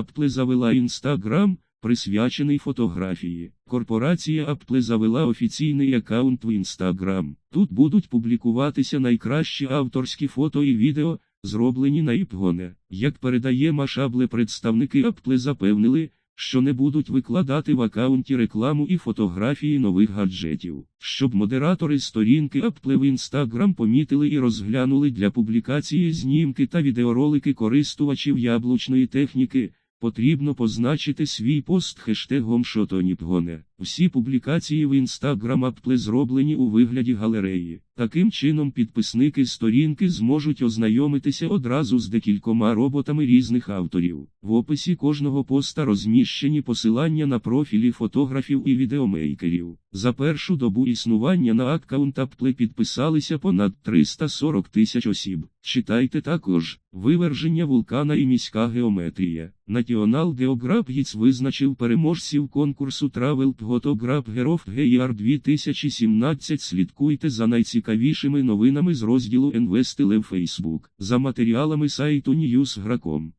Apple завела Instagram, присвячений фотографії. Корпорація Apple завела офіційний аккаунт в Instagram. Тут будуть публікуватися найкращі авторські фото і відео, зроблені на Іпгоне. Як передає Машабле, представники Apple запевнили, що не будуть викладати в аккаунті рекламу і фотографії нових гаджетів, щоб модератори сторінки Apple в Instagram помітили і розглянули для публікації знімки та відеоролики користувачів яблучної техніки. Потрібно позначити свій пост хештегом «Шотоніпгоне». Всі публікації в Instagram Apple зроблені у вигляді галереї. Таким чином підписники сторінки зможуть ознайомитися одразу з декількома роботами різних авторів. В описі кожного поста розміщені посилання на профілі фотографів і відеомейкерів. За першу добу існування на аккаунт Apple підписалися понад 340 тисяч осіб. Читайте також виверження вулкана і міська геометрія. National Geographic визначив переможців конкурсу Travel Photograph Геров GR 2017. Слідкуйте за найцікавішими новинами з розділу Інвестили в Facebook за матеріалами сайту Newsgra.com.